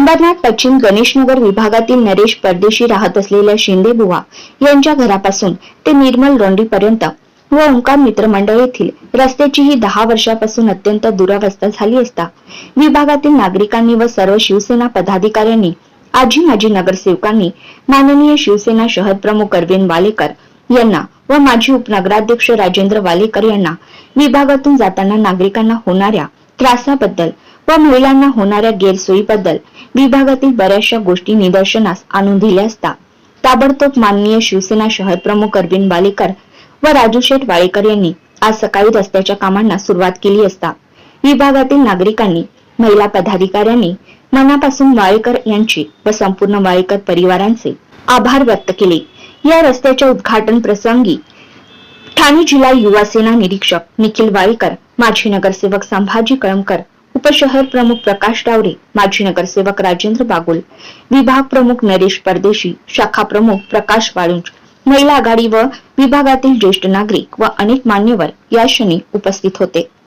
अंबरनाथ पश्चिम गणेशनगर विभागातील नरेश परदेशी राहत असलेल्या शिंदे बुवा यांच्या घरापासून ते निर्मल रोंडीपर्यंत व ओंकार मित्रमंडळ येथील रस्त्याची ही दहा वर्षापासून अत्यंत दुरावस्था झाली असता विभागातील नागरिकांनी व सर्व शिवसेना पदाधिकाऱ्यांनी आजी माजी नगरसेवकांनी माननीय शिवसेना शहर प्रमुख अरविंद वालेकर यांना व माजी उपनगराध्यक्ष राजेंद्र वालेकर यांना विभागातून जाताना नागरिकांना होणाऱ्या त्रासाबद्दल व महिलांना होणाऱ्या गैरसोयीबद्दल विभागातील बऱ्याचशा गोष्टी निदर्शनास आणून दिल्या असता ताबडतोब माननीय शिवसेना शहर प्रमुख अरविंद वालेकर व राजू शेठ वाळेकर यांनी आज सकाळी रस्त्याच्या कामांना सुरुवात केली असता विभागातील नागरिकांनी महिला पदाधिकाऱ्यांनी मनापासून वाळेकर यांची व संपूर्ण वाळेकर परिवारांचे आभार व्यक्त केले. या रस्त्याच्या उद्घाटन प्रसंगी ठाणे जिल्हा युवा सेना निरीक्षक निखिल वाळेकर माजी नगरसेवक संभाजी कळमकर उपशहर प्रमुख प्रकाश डावरे माजी नगरसेवक राजेंद्र बागुल विभाग प्रमुख नरेश परदेशी शाखा प्रमुख प्रकाश वाळुंज महिला आघाडी व विभागातील ज्येष्ठ नागरिक व अनेक मान्यवर या क्षणी उपस्थित होते.